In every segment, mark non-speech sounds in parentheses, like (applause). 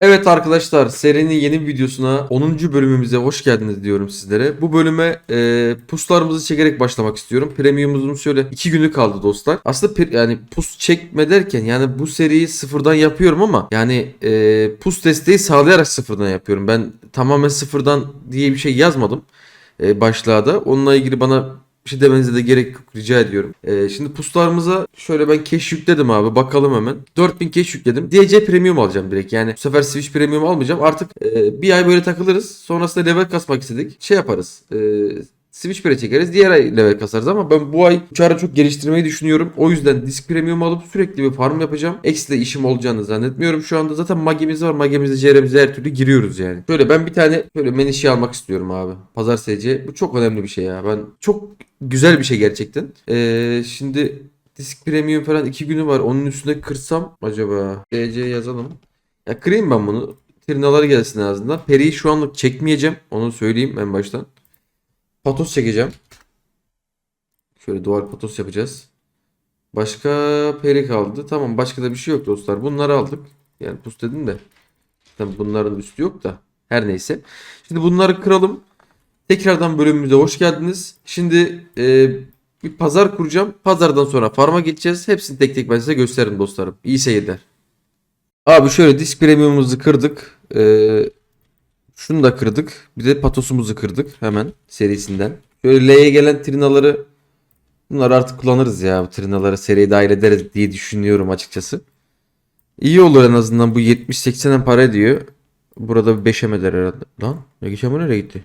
Evet arkadaşlar serinin yeni videosuna 10. bölümümüze hoş geldiniz diyorum sizlere. Bu bölüme e, puslarımızı çekerek başlamak istiyorum. Premiumumuzun şöyle 2 günü kaldı dostlar. Aslında yani pus çekme derken yani bu seriyi sıfırdan yapıyorum ama yani e, pus desteği sağlayarak sıfırdan yapıyorum. Ben tamamen sıfırdan diye bir şey yazmadım e, başlığa da. Onunla ilgili bana bir şey demenize de gerek yok rica ediyorum. Ee, şimdi puslarımıza şöyle ben cash yükledim abi bakalım hemen. 4000 cash yükledim. DC premium alacağım direkt yani bu sefer switch premium almayacağım. Artık e, bir ay böyle takılırız. Sonrasında level kasmak istedik. Şey yaparız. E, Switch Pre çekeriz. Diğer ay level kasarız ama ben bu ay uçarı çok geliştirmeyi düşünüyorum. O yüzden disk premium alıp sürekli bir farm yapacağım. Ekstra işim olacağını zannetmiyorum şu anda. Zaten magimiz var. Magimizde CR'mize her türlü giriyoruz yani. Şöyle ben bir tane böyle menişi almak istiyorum abi. Pazar SC. Bu çok önemli bir şey ya. Ben çok güzel bir şey gerçekten. Ee, şimdi disk premium falan 2 günü var. Onun üstüne kırsam acaba? DC yazalım. Ya kırayım ben bunu. Trinaları gelsin en azından. Peri'yi şu anlık çekmeyeceğim. Onu söyleyeyim en baştan. Patos çekeceğim. Şöyle dual patos yapacağız. Başka peri kaldı. Tamam başka da bir şey yok dostlar. Bunları aldık. Yani pus dedim de. Tabii bunların üstü yok da. Her neyse. Şimdi bunları kıralım. Tekrardan bölümümüze hoş geldiniz. Şimdi e, bir pazar kuracağım. Pazardan sonra farma geçeceğiz. Hepsini tek tek ben size gösteririm dostlarım. İyi seyirler. Abi şöyle disk premiumumuzu kırdık. Ee, şunu da kırdık. Bir de patosumuzu kırdık hemen serisinden. Şöyle L'ye gelen trinaları bunları artık kullanırız ya. Bu trinaları seriye dahil ederiz diye düşünüyorum açıkçası. İyi olur en azından bu 70-80'en para ediyor. Burada bir 5'e eder herhalde. Lan ne geçen bu nereye gitti?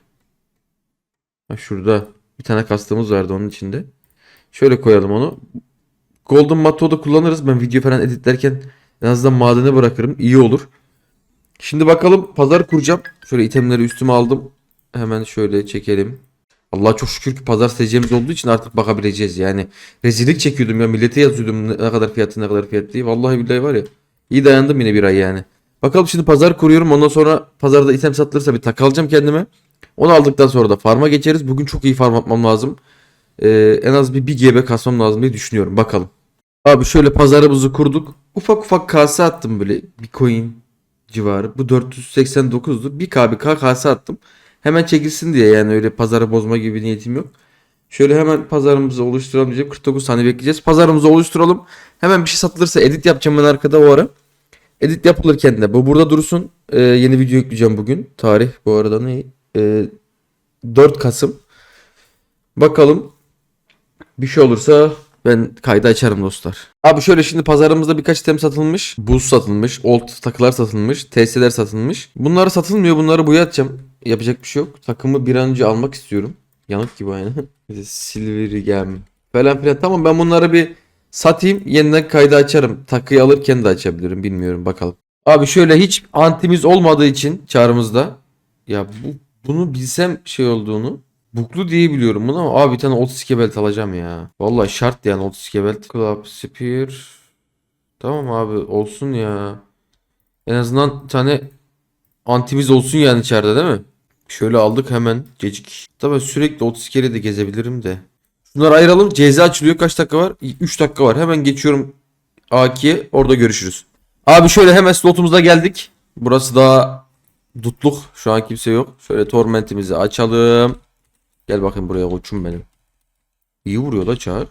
Ha şurada bir tane kastığımız vardı onun içinde. Şöyle koyalım onu. Golden Matto'da da kullanırız. Ben video falan editlerken en azından madene bırakırım. İyi olur. Şimdi bakalım pazar kuracağım. Şöyle itemleri üstüme aldım. Hemen şöyle çekelim. Allah çok şükür ki pazar seçeceğimiz olduğu için artık bakabileceğiz. Yani rezillik çekiyordum ya millete yazıyordum ne kadar fiyatı ne kadar fiyat diye. Vallahi billahi var ya. İyi dayandım yine bir ay yani. Bakalım şimdi pazar kuruyorum. Ondan sonra pazarda item satılırsa bir tak alacağım kendime. Onu aldıktan sonra da farma geçeriz. Bugün çok iyi farm yapmam lazım. Ee, en az bir 1 GB kasmam lazım diye düşünüyorum. Bakalım. Abi şöyle pazarımızı kurduk. Ufak ufak kase attım böyle bir coin civarı. Bu 489'du. Bir k bir k kase attım. Hemen çekilsin diye yani öyle pazarı bozma gibi bir niyetim yok. Şöyle hemen pazarımızı oluşturalım diyeceğim. 49 saniye bekleyeceğiz. Pazarımızı oluşturalım. Hemen bir şey satılırsa edit yapacağım ben arkada o ara. Edit yapılırken de bu burada dursun. Ee, yeni video yükleyeceğim bugün. Tarih bu arada ne? Ee, 4 Kasım. Bakalım bir şey olursa ben kaydı açarım dostlar. Abi şöyle şimdi pazarımızda birkaç item satılmış. Buz satılmış. Old takılar satılmış. TS'ler satılmış. Bunları satılmıyor. Bunları boyatacağım. Yapacak bir şey yok. Takımı bir an önce almak istiyorum. Yanık gibi aynı. (laughs) Silver Gem falan filan. Tamam ben bunları bir satayım. Yeniden kaydı açarım. Takıyı alırken de açabilirim. Bilmiyorum bakalım. Abi şöyle hiç antimiz olmadığı için çağrımızda. Ya bu bunu bilsem şey olduğunu. Buklu diye biliyorum bunu ama abi bir tane 32 belt alacağım ya. Vallahi şart yani 32 belt. Club Spear. Tamam abi olsun ya. En azından tane antimiz olsun yani içeride değil mi? Şöyle aldık hemen gecik. Tabii sürekli 32 kere de gezebilirim de. Şunları ayıralım. Ceza açılıyor. Kaç dakika var? 3 dakika var. Hemen geçiyorum A2'ye. Orada görüşürüz. Abi şöyle hemen slotumuza geldik. Burası daha dutluk. Şu an kimse yok. Şöyle tormentimizi açalım. Gel bakayım buraya koçum benim. İyi vuruyor da Çağır.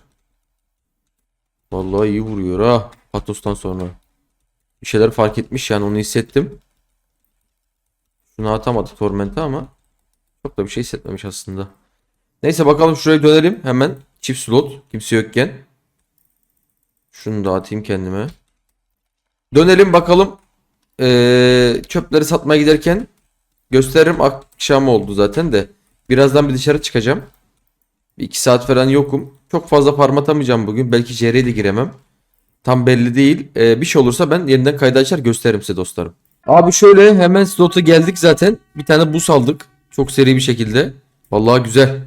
Vallahi iyi vuruyor ha. Patos'tan sonra. Bir şeyler fark etmiş yani onu hissettim. Şunu atamadık Torment'e ama çok da bir şey hissetmemiş aslında. Neyse bakalım şuraya dönelim hemen. Çift slot kimse yokken. Şunu da atayım kendime. Dönelim bakalım. Ee, çöpleri satmaya giderken gösteririm. Akşam oldu zaten de. Birazdan bir dışarı çıkacağım. Bir iki saat falan yokum. Çok fazla farm atamayacağım bugün. Belki CR'ye de giremem. Tam belli değil. Ee, bir şey olursa ben yeniden kaydı açar gösteririm size dostlarım. Abi şöyle hemen slota geldik zaten. Bir tane bus aldık. Çok seri bir şekilde. Vallahi güzel.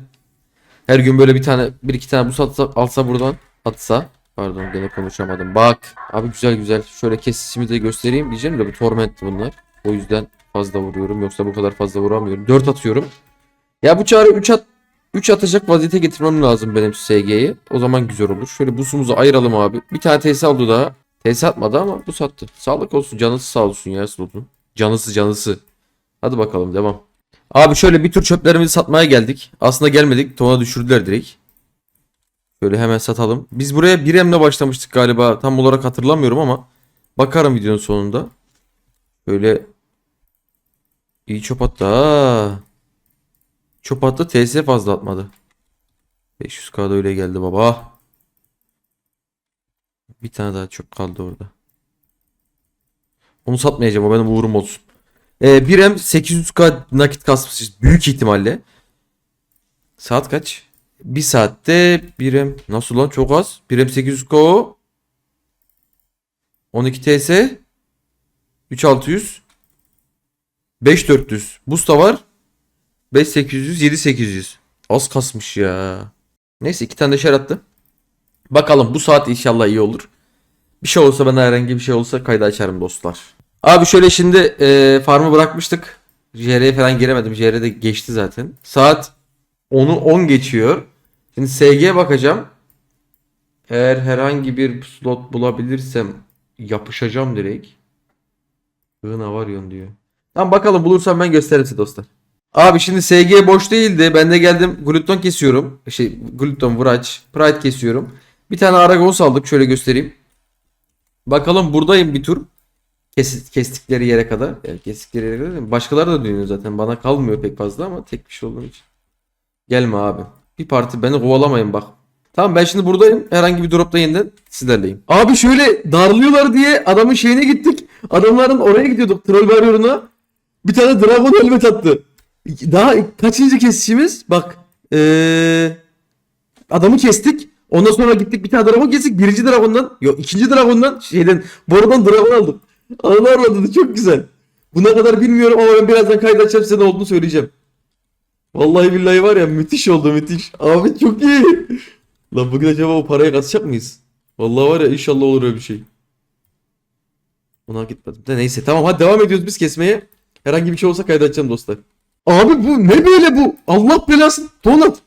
Her gün böyle bir tane bir iki tane bus atsa, alsa buradan atsa. Pardon gene konuşamadım. Bak. Abi güzel güzel. Şöyle kesişimi de göstereyim diyeceğim de bu tormentti bunlar. O yüzden fazla vuruyorum. Yoksa bu kadar fazla vuramıyorum. 4 atıyorum. Ya bu çağrı 3 at 3 atacak vaziyete getirmem lazım benim SG'yi. O zaman güzel olur. Şöyle busumuzu ayıralım abi. Bir tane TS aldı daha. TS atmadı ama bu sattı. Sağlık olsun. Canısı sağ olsun ya slotun. Canısı canısı. Hadi bakalım devam. Abi şöyle bir tür çöplerimizi satmaya geldik. Aslında gelmedik. Tona düşürdüler direkt. Şöyle hemen satalım. Biz buraya 1 emle başlamıştık galiba. Tam olarak hatırlamıyorum ama bakarım videonun sonunda. Böyle iyi çöp attı ha. Çöp attı TS fazla atmadı. 500k'da öyle geldi baba. Bir tane daha çöp kaldı orada. Onu satmayacağım o benim uğurum olsun. Ee, bir M 800k nakit kasmışız büyük ihtimalle. Saat kaç? Bir saatte 1 M nasıl lan çok az. 1 M 800k o. 12 TS 3600 5400 Boost da var 5800 7800 Az kasmış ya. Neyse iki tane de şer attı. Bakalım bu saat inşallah iyi olur. Bir şey olursa bana herhangi bir şey olursa kaydı açarım dostlar. Abi şöyle şimdi e, farmı bırakmıştık. JR'ye falan giremedim. JR de geçti zaten. Saat 10'u 10 geçiyor. Şimdi SG'ye bakacağım. Eğer herhangi bir slot bulabilirsem yapışacağım direkt. Hına var diyor. Tamam bakalım bulursam ben gösteririm size dostlar. Abi şimdi SG boş değildi. Ben de geldim Gluton kesiyorum. Şey Gluton, Vraç, Pride kesiyorum. Bir tane Aragos aldık. Şöyle göstereyim. Bakalım buradayım bir tur. Kes, kestikleri yere kadar. Yani kestikleri yere kadar. Başkaları da dönüyor zaten. Bana kalmıyor pek fazla ama tek bir şey olduğum için. Gelme abi. Bir parti beni kovalamayın bak. Tamam ben şimdi buradayım. Herhangi bir dropta yeniden sizlerleyim. Abi şöyle darlıyorlar diye adamın şeyine gittik. Adamların oraya gidiyorduk. Troll Warrior'una. Bir tane Dragon helmet attı. Daha kaçıncı kesişimiz? Bak. Ee, adamı kestik. Ondan sonra gittik bir tane dragon kestik. Birinci dragondan, yok ikinci dragondan şeyden borudan dragon aldım. Ananı aradı çok güzel. Bu ne kadar bilmiyorum ama ben birazdan kaydı açıp size ne olduğunu söyleyeceğim. Vallahi billahi var ya müthiş oldu müthiş. Abi çok iyi. Lan bugün acaba o paraya katacak mıyız? Vallahi var ya inşallah olur öyle bir şey. Ona gitmedim. De neyse tamam hadi devam ediyoruz biz kesmeye. Herhangi bir şey olsa kaydı açacağım dostlar. Abi bu ne böyle bu? Allah belasın. Tonat.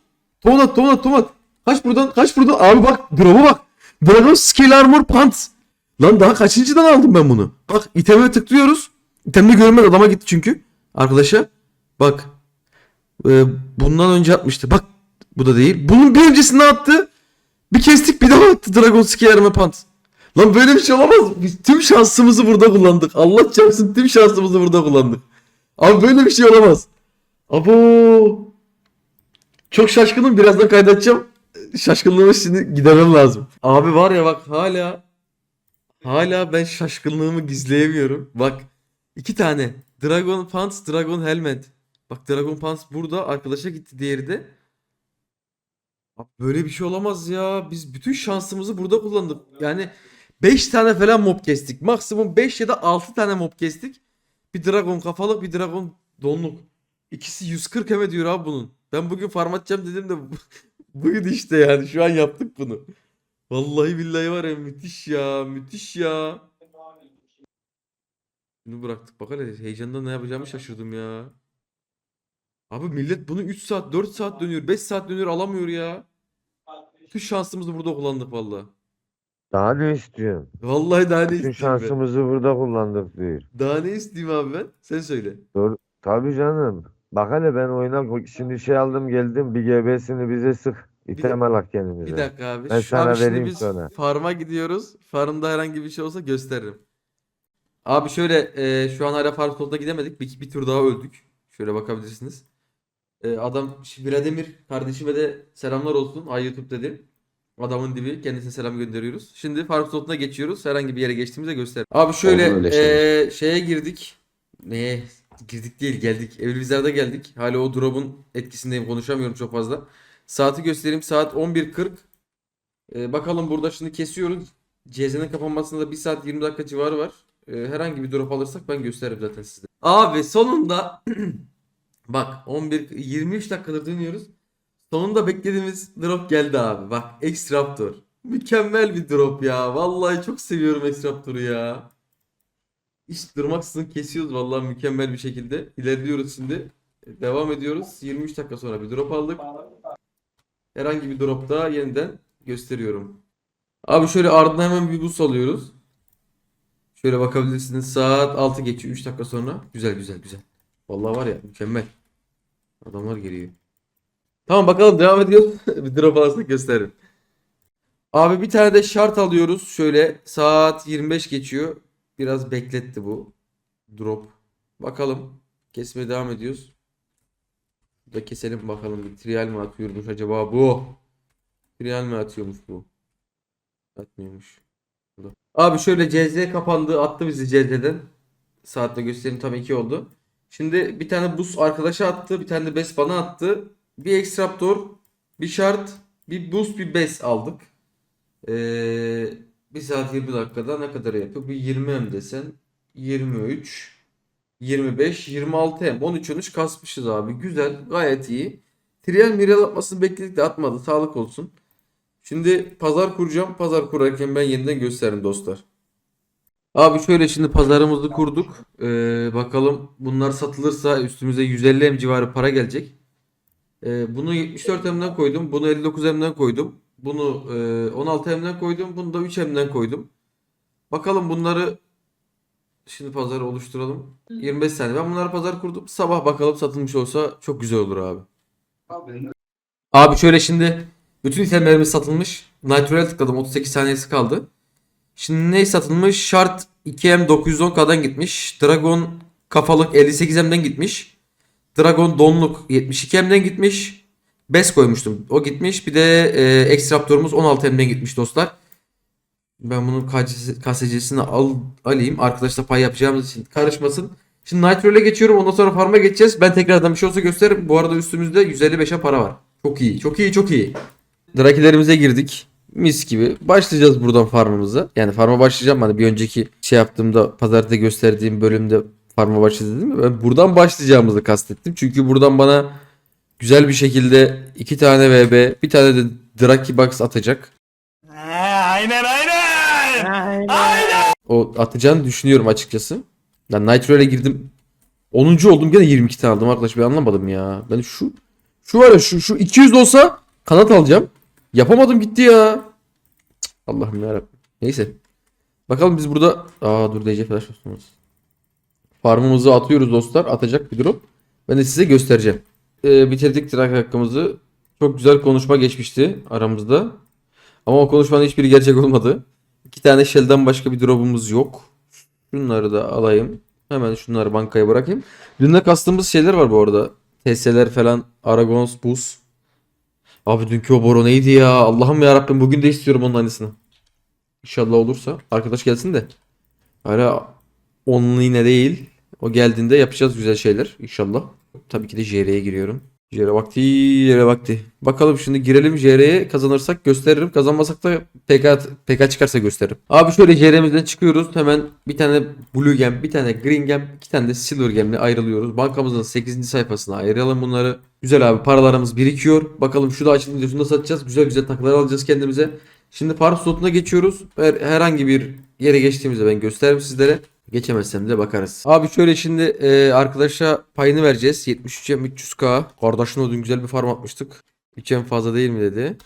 Tonat tonat tonat. Kaç buradan kaç buradan. Abi bak drop'a bak. Dragon Skill Armor Pants. Lan daha kaçıncıdan aldım ben bunu? Bak iteme tıklıyoruz. İtemde görmez adama gitti çünkü. Arkadaşa. Bak. Ee, bundan önce atmıştı. Bak. Bu da değil. Bunun bir öncesinde attı. Bir kestik bir daha attı Dragon Skill Armor Pants. Lan böyle bir şey olamaz. Biz tüm şansımızı burada kullandık. Allah çarpsın tüm şansımızı burada kullandık. Abi böyle bir şey olamaz. Abo. Çok şaşkınım. Birazdan kaydedeceğim. Şaşkınlığımı şimdi gidemem lazım. Abi var ya bak hala hala ben şaşkınlığımı gizleyemiyorum. Bak iki tane. Dragon Pants, Dragon Helmet. Bak Dragon Pants burada. Arkadaşa gitti diğeri de. Abi böyle bir şey olamaz ya. Biz bütün şansımızı burada kullandık. Yani 5 tane falan mob kestik. Maksimum 5 ya da 6 tane mob kestik. Bir dragon kafalık bir dragon donluk. İkisi 140 eme diyor abi bunun. Ben bugün farm atacağım dedim de bu- (laughs) bugün işte yani şu an yaptık bunu. Vallahi billahi var ya müthiş ya müthiş ya. Bunu bıraktık bak hele heyecandan ne yapacağımı şaşırdım ya. Abi millet bunu 3 saat 4 saat dönüyor 5 saat dönüyor alamıyor ya. Bütün şansımızı burada kullandık vallahi. Daha ne istiyorsun? Vallahi daha ne Bütün isteyeyim ben? şansımızı burada kullandık diyor. Daha ne isteyeyim abi ben? Sen söyle. Doğru. Tabii canım. Bak hele ben oyuna şimdi şey aldım geldim bir GB'sini bize sık. İtem alak kendimize. Bir dakika abi. Ben Şu sana abi şimdi vereyim biz sonra. farma gidiyoruz. Farmda herhangi bir şey olsa gösteririm. Abi şöyle e, şu an hala farm slotuna gidemedik. Bir, bir tur daha öldük. Şöyle bakabilirsiniz. E, adam Birademir kardeşime de selamlar olsun. Ay YouTube dedi. Adamın dibi. Kendisine selam gönderiyoruz. Şimdi farm slotuna geçiyoruz. Herhangi bir yere geçtiğimizde göster. Abi şöyle e, şeye girdik. Neye? Girdik değil geldik. Evrimizlerde geldik. Hala o drop'un etkisindeyim. Konuşamıyorum çok fazla. Saati göstereyim. Saat 11.40. Ee, bakalım burada şimdi kesiyoruz. CZ'nin kapanmasında da 1 saat 20 dakika civarı var. Ee, herhangi bir drop alırsak ben gösteririm zaten size. Abi sonunda (clears throat) bak 11 23 dakikadır dönüyoruz. Sonunda beklediğimiz drop geldi abi. Bak X-Raptor. Mükemmel bir drop ya. Vallahi çok seviyorum X-Raptor'u ya. Hiç durmaksızın kesiyoruz vallahi mükemmel bir şekilde. İlerliyoruz şimdi. Devam ediyoruz. 23 dakika sonra bir drop aldık. Herhangi bir dropta yeniden gösteriyorum. Abi şöyle ardından hemen bir boost alıyoruz. Şöyle bakabilirsiniz. Saat 6 geçiyor 3 dakika sonra. Güzel güzel güzel. Vallahi var ya mükemmel. Adamlar geliyor. Tamam bakalım devam ediyoruz. (laughs) bir drop alırsak gösteririm. Abi bir tane de şart alıyoruz. Şöyle saat 25 geçiyor. Biraz bekletti bu. Drop. Bakalım. Kesmeye devam ediyoruz. Da keselim bakalım. Bir trial mi atıyormuş acaba bu? Trial mi atıyormuş bu? Atmıyormuş. Abi şöyle CZ kapandı. Attı bizi CZ'den. Saatle göstereyim tam 2 oldu. Şimdi bir tane bus arkadaşa attı. Bir tane de bes bana attı. Bir extraptor, bir şart, bir boost, bir bes aldık. Ee, 1 saat 20 dakikada ne kadar yapıyor? Bir 20 M desen. 23, 25, 26 M. 13 13 kasmışız abi. Güzel. Gayet iyi. Trial miral atmasını bekledik de atmadı. Sağlık olsun. Şimdi pazar kuracağım. Pazar kurarken ben yeniden gösteririm dostlar. Abi şöyle şimdi pazarımızı kurduk. Ee, bakalım bunlar satılırsa üstümüze 150 M civarı para gelecek. Ee, bunu 74 M'den koydum. Bunu 59 M'den koydum. Bunu e, 16 M'den koydum. Bunu da 3 M'den koydum. Bakalım bunları şimdi pazarı oluşturalım. 25 saniye. Ben bunları pazar kurdum. Sabah bakalım satılmış olsa çok güzel olur abi. Abi şöyle şimdi bütün itemlerimiz satılmış. Natural tıkladım. 38 saniyesi kaldı. Şimdi ne satılmış? Shard 2M 910K'dan gitmiş. Dragon kafalık 58M'den gitmiş. Dragon donluk 72M'den gitmiş. Bes koymuştum. O gitmiş. Bir de e, Extraptor'umuz 16M'den gitmiş dostlar. Ben bunun KSC'sini al, alayım. Arkadaşla pay yapacağımız için karışmasın. Şimdi Nitro'ya geçiyorum. Ondan sonra farm'a geçeceğiz. Ben tekrardan bir şey olsa gösteririm. Bu arada üstümüzde 155'e para var. Çok iyi. Çok iyi. Çok iyi. Drakilerimize girdik. Mis gibi. Başlayacağız buradan farmımıza. Yani farma başlayacağım. Hani bir önceki şey yaptığımda pazarda gösterdiğim bölümde farma başladı dedim. Ben buradan başlayacağımızı kastettim. Çünkü buradan bana güzel bir şekilde iki tane VB, bir tane de Draki Box atacak. aynen aynen. O atacağını düşünüyorum açıkçası. Ben Nitro'ya girdim. 10. oldum gene 22 tane aldım arkadaş. Ben anlamadım ya. Ben şu şu var ya şu, şu 200 de olsa kanat alacağım. Yapamadım gitti ya. Allah'ım yarabbim. Neyse. Bakalım biz burada... Aa dur DC flash olsun. Farmımızı atıyoruz dostlar. Atacak bir drop. Ben de size göstereceğim. Ee, bitirdik track hakkımızı. Çok güzel konuşma geçmişti aramızda. Ama o konuşmanın hiçbiri gerçek olmadı. İki tane shell'den başka bir drop'umuz yok. Şunları da alayım. Hemen şunları bankaya bırakayım. Dün kastığımız şeyler var bu arada. TS'ler falan. Aragons, Buz. Abi dünkü o boro neydi ya? Allah'ım ya Rabbim bugün de istiyorum onun aynısını. İnşallah olursa. Arkadaş gelsin de. Hala onlu yine değil. O geldiğinde yapacağız güzel şeyler inşallah. Tabii ki de JR'ye giriyorum. JR vakti, JR vakti. Bakalım şimdi girelim JR'ye kazanırsak gösteririm. Kazanmasak da PK, PK çıkarsa gösteririm. Abi şöyle JR'mizden çıkıyoruz. Hemen bir tane Blue Gem, bir tane Green Gem, iki tane de Silver Gem'le ayrılıyoruz. Bankamızın 8. sayfasına ayıralım bunları. Güzel abi paralarımız birikiyor. Bakalım şu da açılınca şunu da satacağız. Güzel güzel takılar alacağız kendimize. Şimdi farm slotuna geçiyoruz. Her, herhangi bir yere geçtiğimizde ben gösteririm sizlere. Geçemezsem de bakarız. Abi şöyle şimdi e, arkadaşa payını vereceğiz. 73'e 300k. Kardeşin o dün güzel bir farm atmıştık. 3'em fazla değil mi dedi.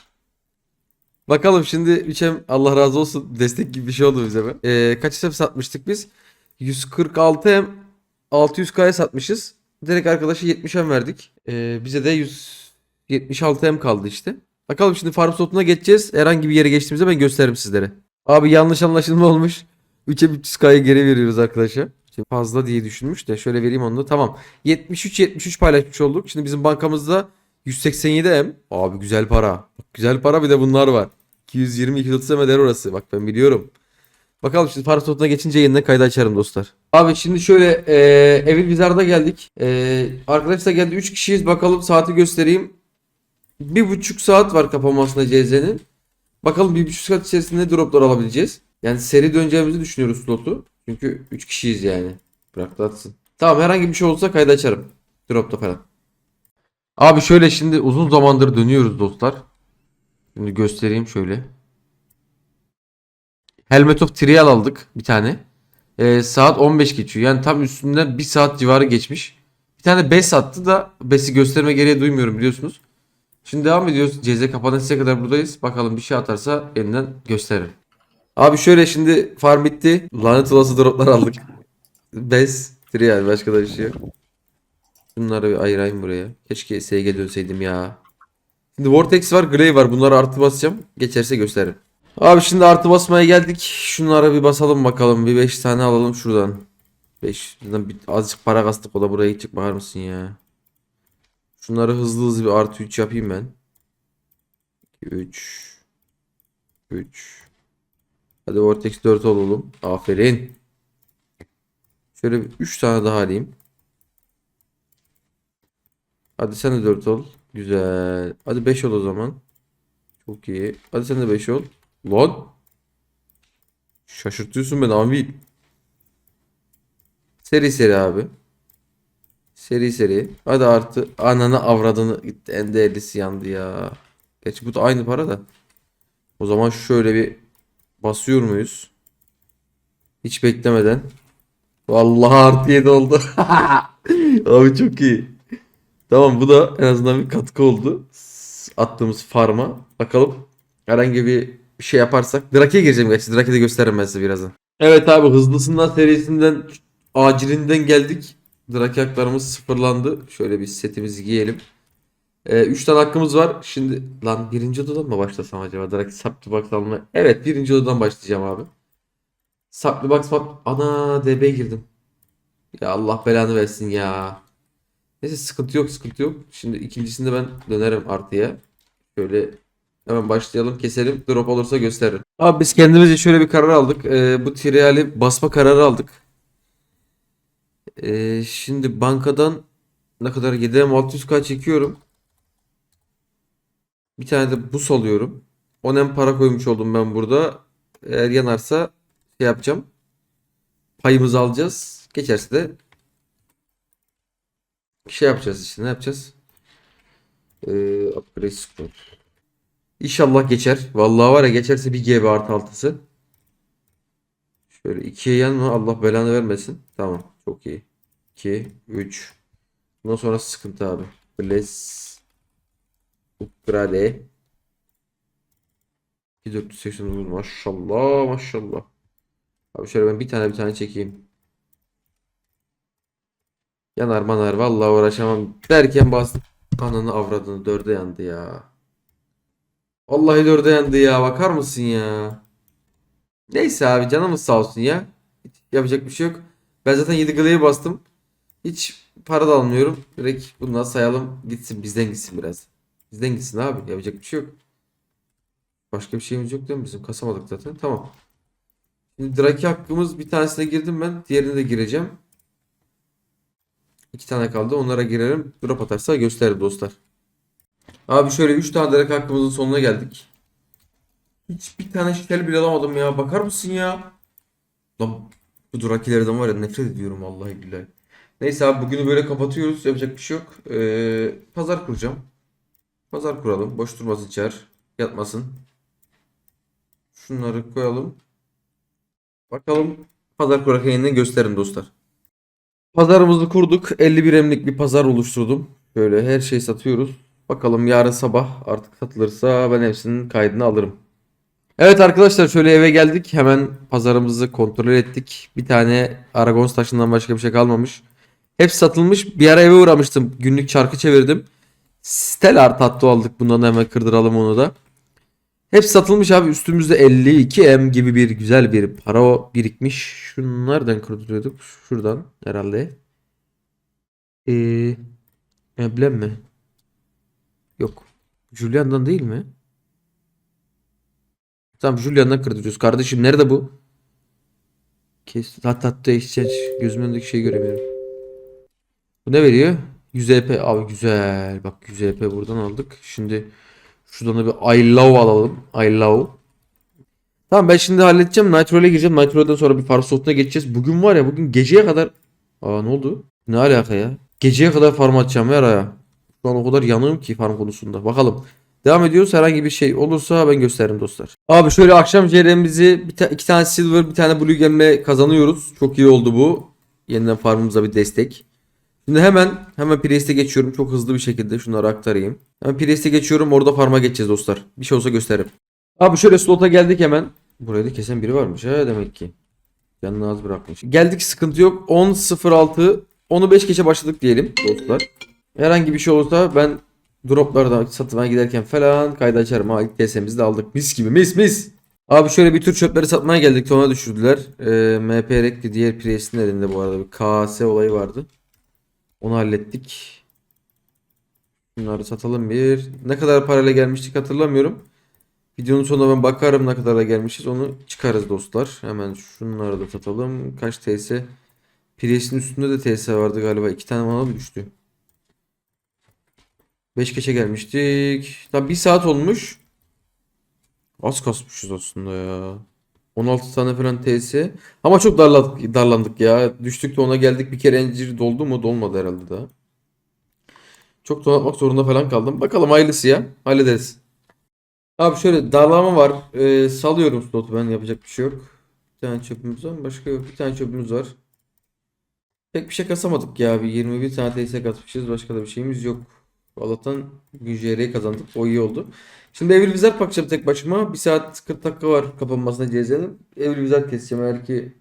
Bakalım şimdi 3'em Allah razı olsun (laughs) destek gibi bir şey oldu bize. be. E, kaç hem satmıştık biz? 146 hem 600k'ya satmışız. Direkt arkadaşa 70'em verdik. E, bize de 176 hem kaldı işte. Bakalım şimdi farm slotuna geçeceğiz. Herhangi bir yere geçtiğimizde ben gösteririm sizlere. Abi yanlış anlaşılma olmuş. 3'e 300k'yı geri veriyoruz arkadaşa. Şimdi fazla diye düşünmüş de şöyle vereyim onu da. Tamam. 73 73 paylaşmış olduk. Şimdi bizim bankamızda 187 M. Abi güzel para. Güzel para bir de bunlar var. 220 230 M eder orası. Bak ben biliyorum. Bakalım şimdi farm slotuna geçince yeniden kaydı açarım dostlar. Abi şimdi şöyle e, Evil Wizard'a geldik. E, arkadaşlar geldi 3 kişiyiz. Bakalım saati göstereyim. Bir buçuk saat var kapanmasına CZ'nin. Bakalım bir buçuk saat içerisinde droplar alabileceğiz. Yani seri döneceğimizi düşünüyoruz slotu. Çünkü 3 kişiyiz yani. Bırak da atsın. Tamam herhangi bir şey olursa kaydı açarım. Dropta falan. Abi şöyle şimdi uzun zamandır dönüyoruz dostlar. Şimdi göstereyim şöyle. Helmet of Trial aldık bir tane. Ee, saat 15 geçiyor. Yani tam üstünden 1 saat civarı geçmiş. Bir tane BES attı da BES'i gösterme gereği duymuyorum biliyorsunuz. Şimdi devam ediyoruz. CZ kapanıncaya kadar buradayız. Bakalım bir şey atarsa yeniden gösteririm. Abi şöyle şimdi farm bitti. Lanet olası droplar aldık. Bez. Trial başka da bir şey yok. Bunları bir ayırayım buraya. Keşke SG dönseydim ya. Şimdi Vortex var, Grey var. Bunları artı basacağım. Geçerse gösteririm. Abi şimdi artı basmaya geldik. Şunlara bir basalım bakalım. Bir 5 tane alalım şuradan. 5. Buradan bir azıcık para kastık. O da buraya gidecek bakar mısın ya? Şunları hızlı hızlı bir artı 3 yapayım ben. 3 3 Hadi Vortex 4 olalım. Aferin. Şöyle 3 tane daha alayım. Hadi sen de 4 ol. Güzel. Hadi 5 ol o zaman. Çok iyi. Hadi sen de 5 ol. Lan. Şaşırtıyorsun beni abi. Seri seri abi. Seri seri. Hadi artı. Ananı avradını gitti. En değerlisi yandı ya. Gerçi bu da aynı para da. O zaman şöyle bir basıyor muyuz? Hiç beklemeden. Vallahi artı 7 oldu. (laughs) Abi çok iyi. Tamam bu da en azından bir katkı oldu. Attığımız farma. Bakalım herhangi bir şey yaparsak. Drake'ye gireceğim gerçi. Drake'de gösteririm ben size birazdan. Evet abi hızlısından serisinden acilinden geldik. Drake haklarımız sıfırlandı. Şöyle bir setimizi giyelim. 3 tane hakkımız var. Şimdi lan birinci odadan mı başlasam acaba? Drake Supply Box almaya. Evet birinci odadan başlayacağım abi. Supply Box bak. Ana DB girdim. Ya Allah belanı versin ya. Neyse sıkıntı yok sıkıntı yok. Şimdi ikincisinde ben dönerim artıya. Şöyle hemen başlayalım keselim. Drop olursa gösteririm. Abi biz kendimizce şöyle bir karar aldık. Ee, bu triali basma kararı aldık. Ee, şimdi bankadan ne kadar 7M 600k çekiyorum. Bir tane de bus alıyorum. 10M para koymuş oldum ben burada. Eğer yanarsa şey yapacağım. Payımızı alacağız. Geçerse de şey yapacağız işte ne yapacağız? Ee, upgrade score. İnşallah geçer. Vallahi var ya geçerse bir GB artı altısı. Şöyle ikiye yanma Allah belanı vermesin. Tamam çok iyi. 2, 3. Bundan sonra sıkıntı abi. Bless. 2480 vur maşallah maşallah. Abi şöyle ben bir tane bir tane çekeyim. Yanar manar vallahi uğraşamam derken bas ananı avradını dörde yandı ya. Vallahi dörde yandı ya bakar mısın ya. Neyse abi canımız sağ olsun ya. Hiç yapacak bir şey yok. Ben zaten 7 glay'e bastım. Hiç para da almıyorum. Direkt bundan sayalım gitsin bizden gitsin biraz. Bizden gitsin abi yapacak bir şey yok. Başka bir şeyimiz yok değil mi bizim? Kasamadık zaten. Tamam. Şimdi Draki hakkımız bir tanesine girdim ben. Diğerine de gireceğim. İki tane kaldı. Onlara girelim. Drop atarsa gösteririm dostlar. Abi şöyle 3 tane direkt hakkımızın sonuna geldik. Hiç bir tane şişeli bile alamadım ya. Bakar mısın ya? Lan bu durakilerden var ya nefret ediyorum vallahi billahi. Neyse abi bugünü böyle kapatıyoruz. Yapacak bir şey yok. Ee, pazar kuracağım. Pazar kuralım. Boş durmasın içer. Yatmasın. Şunları koyalım. Bakalım pazar kurarken yeniden gösteririm dostlar. Pazarımızı kurduk. 51 emlik bir pazar oluşturdum. Böyle her şeyi satıyoruz. Bakalım yarın sabah artık satılırsa ben hepsinin kaydını alırım. Evet arkadaşlar şöyle eve geldik. Hemen pazarımızı kontrol ettik. Bir tane Aragons taşından başka bir şey kalmamış. Hepsi satılmış. Bir ara eve uğramıştım. Günlük çarkı çevirdim. Stellar tatlı aldık. Bundan da hemen kırdıralım onu da. Hepsi satılmış abi. Üstümüzde 52M gibi bir güzel bir para birikmiş. Şunu nereden kırdırıyorduk? Şuradan herhalde. Ee, emblem mi? Yok. Julian'dan değil mi? Tamam Julian'dan kırdırıyoruz. Kardeşim nerede bu? Kes. Hatta hatta exchange. Gözümün önündeki şeyi göremiyorum. Bu ne veriyor? 100 EP. Abi güzel. Bak 100 EP buradan aldık. Şimdi şuradan da bir I love alalım. I love. Tamam ben şimdi halledeceğim. Nitro'ya gireceğim. Nitro'dan sonra bir farm slotuna geçeceğiz. Bugün var ya bugün geceye kadar... Aa ne oldu? Ne alaka ya? Geceye kadar farm atacağım ya. Şu an o kadar yanığım ki farm konusunda. Bakalım. Devam ediyoruz. Herhangi bir şey olursa ben gösteririm dostlar. Abi şöyle akşam CR'mizi bir ta- iki tane silver bir tane blue gemle kazanıyoruz. Çok iyi oldu bu. Yeniden farmımıza bir destek. Şimdi hemen hemen Priest'e geçiyorum. Çok hızlı bir şekilde şunları aktarayım. Hemen Priest'e geçiyorum. Orada farma geçeceğiz dostlar. Bir şey olsa gösteririm. Abi şöyle slota geldik hemen. Burayı da kesen biri varmış ha demek ki. Yanına az bırakmış. Geldik sıkıntı yok. 10.06 onu 5 geçe başladık diyelim dostlar. Herhangi bir şey olursa ben droplardan satmaya giderken falan kaydı açarım. Ha ilk TS'mizi de aldık. Mis gibi mis mis. Abi şöyle bir tür çöpleri satmaya geldik. Tona düşürdüler. Ee, MP Rekli diğer Priest'in elinde bu arada bir KS olayı vardı. Onu hallettik. Bunları satalım bir. Ne kadar parayla gelmiştik hatırlamıyorum. Videonun sonunda ben bakarım ne kadara gelmişiz. Onu çıkarız dostlar. Hemen şunları da satalım. Kaç TS? Priest'in üstünde de TS vardı galiba. İki tane bana mı düştü? 5 geçe gelmiştik. Tam bir saat olmuş. Az kasmışız aslında ya. 16 tane falan TS. Ama çok darladık, darlandık ya. Düştük de ona geldik. Bir kere encir doldu mu? Dolmadı herhalde daha. Çok donatmak zorunda falan kaldım. Bakalım hayırlısı ya. Hallederiz. Abi şöyle darlama var. Ee, salıyorum slotu ben yapacak bir şey yok. Bir tane çöpümüz var? Başka yok. Bir tane çöpümüz var. Pek bir şey kasamadık ya. Bir 21 tane TS kasmışız. Başka da bir şeyimiz yok. Allah'tan GJR'yi kazandık. O iyi oldu. Şimdi Evil Wizard bakacağım tek başıma. 1 saat 40 dakika var kapanmasına CZ'nin. Evil Wizard keseceğim. Eğer ki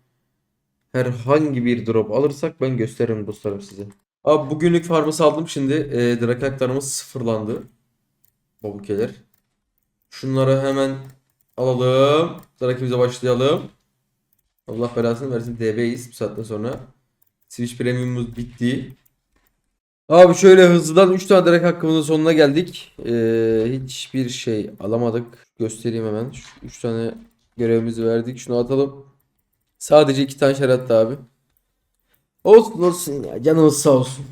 herhangi bir drop alırsak ben gösteririm dostlarım size. Abi bugünlük farmı saldım şimdi. E, Drakaklarımız sıfırlandı. Babukeler. Şunları hemen alalım. Drakimize başlayalım. Allah belasını versin DB'yiz bu saatten sonra. Switch Premium'umuz bitti. Abi şöyle hızlıdan 3 tane direkt hakkımızın sonuna geldik. Ee, hiçbir şey alamadık. Göstereyim hemen. 3 tane görevimizi verdik. Şunu atalım. Sadece 2 tane şerat abi. Olsun olsun ya. Canımız sağ olsun.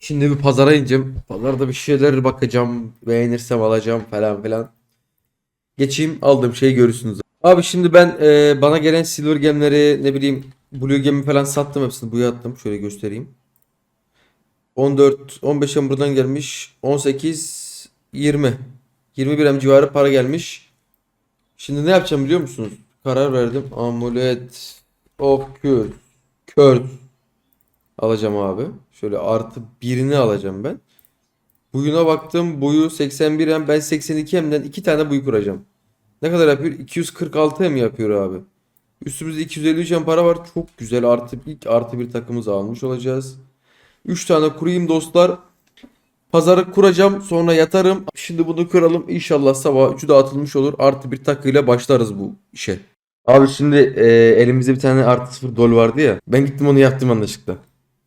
Şimdi bir pazara ineceğim. Pazarda bir şeyler bakacağım. Beğenirsem alacağım falan filan. Geçeyim aldığım şeyi görürsünüz. Abi şimdi ben e, bana gelen silver gemleri ne bileyim blue gemi falan sattım hepsini buya attım. Şöyle göstereyim. 14 15 em buradan gelmiş. 18 20 21 em civarı para gelmiş. Şimdi ne yapacağım biliyor musunuz? Karar verdim. Amulet of Kür. Kör. Alacağım abi. Şöyle artı birini alacağım ben. Buyuna baktım. Buyu 81 em. Ben 82 emden iki tane buyu kuracağım. Ne kadar yapıyor? 246 em yapıyor abi. Üstümüzde 253 em para var. Çok güzel. Artı ilk artı bir takımızı almış olacağız. 3 tane kurayım dostlar. Pazarı kuracağım sonra yatarım. Şimdi bunu kuralım. İnşallah sabah 3'ü de atılmış olur. Artı bir takıyla başlarız bu işe. Abi şimdi e, elimizde bir tane artı 0 dol vardı ya. Ben gittim onu yaptım yanlışlıkla.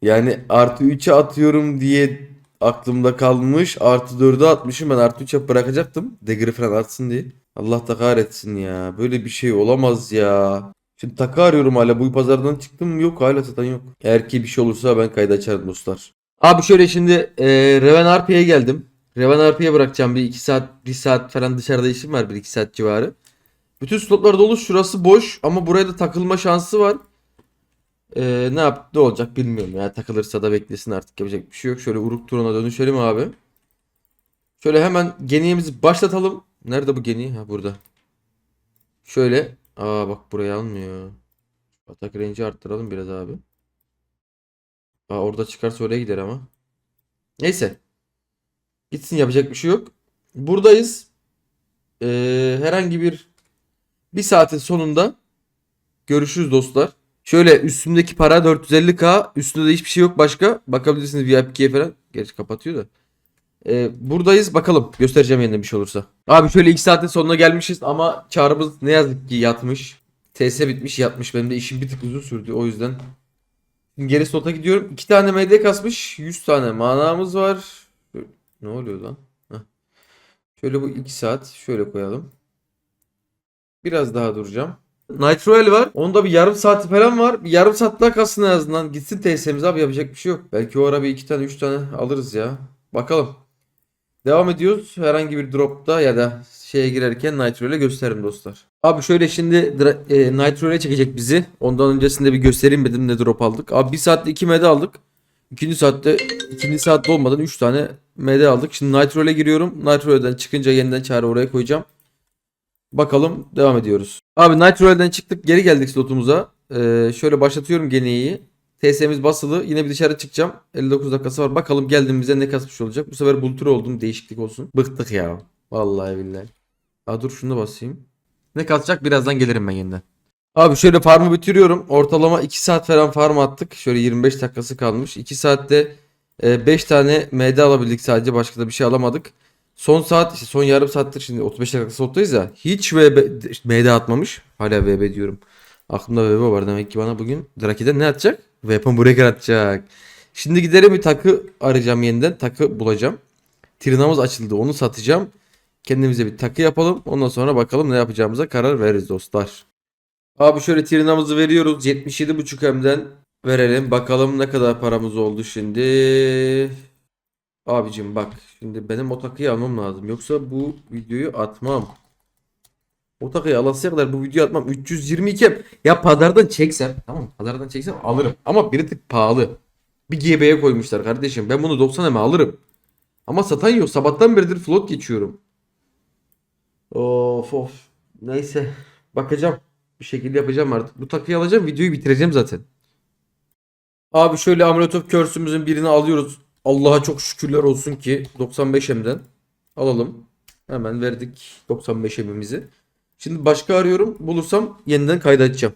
Yani artı 3'e atıyorum diye aklımda kalmış. Artı 4'e atmışım. Ben artı 3'e bırakacaktım. Degri falan artsın diye. Allah da kahretsin ya. Böyle bir şey olamaz ya. Şimdi takı arıyorum hala. Bu pazardan çıktım? Yok hala satan yok. Eğer ki bir şey olursa ben kaydı açarım dostlar. Abi şöyle şimdi e, Reven RP'ye geldim. Reven RP'ye bırakacağım. Bir 2 saat 1 saat falan dışarıda işim var. 1-2 saat civarı. Bütün slotlar dolu. Şurası boş. Ama buraya da takılma şansı var. E, ne yap ne olacak bilmiyorum ya. Takılırsa da beklesin artık. Yapacak bir şey yok. Şöyle Uruk turuna dönüşelim abi. Şöyle hemen geniğimizi başlatalım. Nerede bu geniği? Ha burada. Şöyle. Aa bak buraya almıyor. Atak range'i arttıralım biraz abi. Aa orada çıkarsa oraya gider ama. Neyse. Gitsin yapacak bir şey yok. Buradayız. Ee, herhangi bir bir saatin sonunda görüşürüz dostlar. Şöyle üstümdeki para 450k. Üstünde de hiçbir şey yok başka. Bakabilirsiniz VIP2'ye falan. Gerçi kapatıyor da. Ee, buradayız bakalım. Göstereceğim yeniden bir şey olursa. Abi şöyle 2 saatin sonuna gelmişiz ama çağrımız ne yazık ki yatmış. TS bitmiş yatmış. Benim de işim bir tık uzun sürdü o yüzden. Geri slota gidiyorum. 2 tane MD kasmış. 100 tane manamız var. Ne oluyor lan? Heh. Şöyle bu 2 saat. Şöyle koyalım. Biraz daha duracağım. Nitro El var. Onda bir yarım saati falan var. Bir yarım saat daha kalsın en azından. Gitsin TS'miz abi yapacak bir şey yok. Belki o ara bir iki tane üç tane alırız ya. Bakalım. Devam ediyoruz. Herhangi bir dropta ya da şeye girerken Nitro ile dostlar. Abi şöyle şimdi e, Nitro çekecek bizi. Ondan öncesinde bir göstereyim dedim ne drop aldık. Abi bir saatte 2 MD aldık. İkinci saatte ikinci saatte olmadan 3 tane MD aldık. Şimdi Nitro giriyorum. Nitro'dan çıkınca yeniden çağrı oraya koyacağım. Bakalım devam ediyoruz. Abi Nitro'dan çıktık geri geldik slotumuza. Ee, şöyle başlatıyorum geneyi. TS'miz basılı. Yine bir dışarı çıkacağım. 59 dakikası var. Bakalım geldiğimizde ne kasmış olacak. Bu sefer bultur oldum. Değişiklik olsun. Bıktık ya. Vallahi billahi. Aa dur şunu da basayım. Ne kalacak birazdan gelirim ben yeniden. Abi şöyle farmı bitiriyorum. Ortalama 2 saat falan farm attık. Şöyle 25 dakikası kalmış. 2 saatte 5 tane MD alabildik sadece. Başka da bir şey alamadık. Son saat işte son yarım saattir şimdi 35 dakika slottayız ya. Hiç VB, MD atmamış. Hala VB diyorum. Aklımda VB var demek ki bana bugün Draki'den ne atacak? Weapon Breaker atacak. Şimdi giderim bir takı arayacağım yeniden. Takı bulacağım. Trinamız açıldı. Onu satacağım. Kendimize bir takı yapalım. Ondan sonra bakalım ne yapacağımıza karar veririz dostlar. Abi şöyle Trinamızı veriyoruz. 77.5 M'den verelim. Bakalım ne kadar paramız oldu şimdi. Abicim bak. Şimdi benim o takıyı almam lazım. Yoksa bu videoyu atmam. O takıyı alasıya kadar bu videoyu atmam. 322 M. Ya pazardan çeksem. Tamam mı? Pazardan çeksem alırım. Ama bir tık pahalı. Bir GB'ye koymuşlar kardeşim. Ben bunu 90 M'e alırım. Ama satan yok. Sabahtan beridir float geçiyorum. Of of. Neyse. Bakacağım. Bir şekilde yapacağım artık. Bu takıyı alacağım. Videoyu bitireceğim zaten. Abi şöyle Amuletov Curse'ümüzün birini alıyoruz. Allah'a çok şükürler olsun ki 95 M'den alalım. Hemen verdik 95 M'imizi. Şimdi başka arıyorum. Bulursam yeniden kaydedeceğim.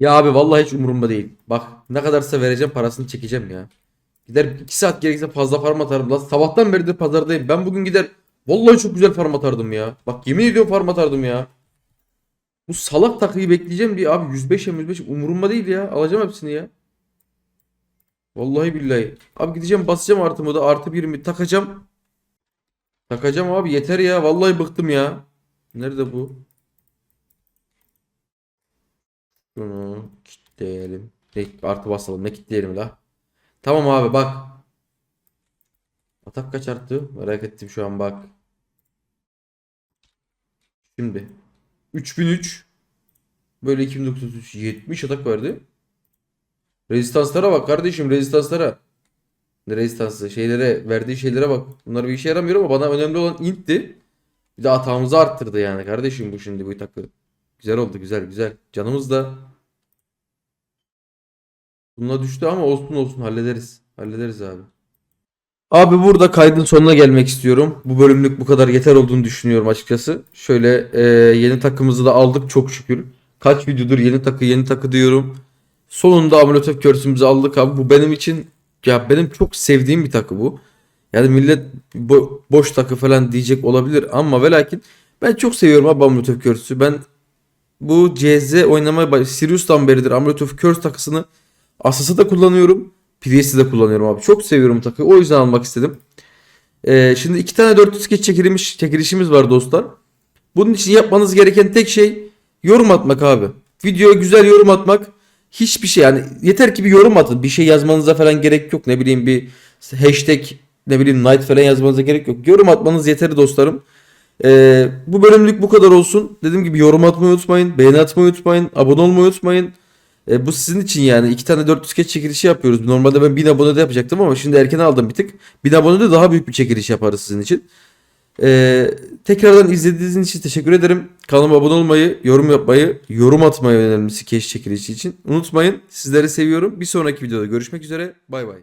Ya abi vallahi hiç umurumda değil. Bak ne kadarsa vereceğim parasını çekeceğim ya. Gider 2 saat gerekirse fazla farm atarım. Lan sabahtan beridir pazardayım. Ben bugün gider vallahi çok güzel farm atardım ya. Bak yemin ediyorum farm atardım ya. Bu salak takıyı bekleyeceğim diye abi 105 ya 105 umurumda değil ya. Alacağım hepsini ya. Vallahi billahi. Abi gideceğim basacağım artımı da artı birimi takacağım. Takacağım abi yeter ya. Vallahi bıktım ya. Nerede bu? Şunu kilitleyelim. Ne, artı basalım. Ne kilitleyelim la? Tamam abi bak. Atak kaç arttı? Merak ettim şu an bak. Şimdi. 3003. Böyle 2903. 70 atak verdi. Rezistanslara bak kardeşim rezistanslara. Rezistansı şeylere verdiği şeylere bak. Bunlar bir işe yaramıyor ama bana önemli olan intti. Bir de atağımızı arttırdı yani kardeşim bu şimdi bu takı. Güzel oldu güzel güzel. Canımız da Bununla düştü ama olsun olsun hallederiz. Hallederiz abi. Abi burada kaydın sonuna gelmek istiyorum. Bu bölümlük bu kadar yeter olduğunu düşünüyorum açıkçası. Şöyle e, yeni takımızı da aldık çok şükür. Kaç videodur yeni takı yeni takı diyorum. Sonunda Amuletov Curse'ümüzü aldık abi. Bu benim için ya benim çok sevdiğim bir takı bu. Yani millet bo- boş takı falan diyecek olabilir ama ve lakin ben çok seviyorum abi Amuletov Curse'ü. Ben bu CZ oynamaya Sirius'tan beridir Amuletov Curse takısını Asas'ı da kullanıyorum. PDS'i de kullanıyorum abi. Çok seviyorum takıyı. O yüzden almak istedim. Ee, şimdi iki tane 400 geç çekilmiş çekilişimiz var dostlar. Bunun için yapmanız gereken tek şey yorum atmak abi. Videoya güzel yorum atmak. Hiçbir şey yani yeter ki bir yorum atın. Bir şey yazmanıza falan gerek yok. Ne bileyim bir hashtag ne bileyim night falan yazmanıza gerek yok. Yorum atmanız yeterli dostlarım. Ee, bu bölümlük bu kadar olsun. Dediğim gibi yorum atmayı unutmayın. Beğeni atmayı unutmayın. Abone olmayı unutmayın. E, bu sizin için yani. iki tane 400 geç çekilişi yapıyoruz. Normalde ben 1000 abone de yapacaktım ama şimdi erken aldım bir tık. 1000 abone de daha büyük bir çekiliş yaparız sizin için. E, tekrardan izlediğiniz için teşekkür ederim. Kanalıma abone olmayı, yorum yapmayı, yorum atmayı önemlisi keş çekilişi için. Unutmayın. Sizleri seviyorum. Bir sonraki videoda görüşmek üzere. Bay bay.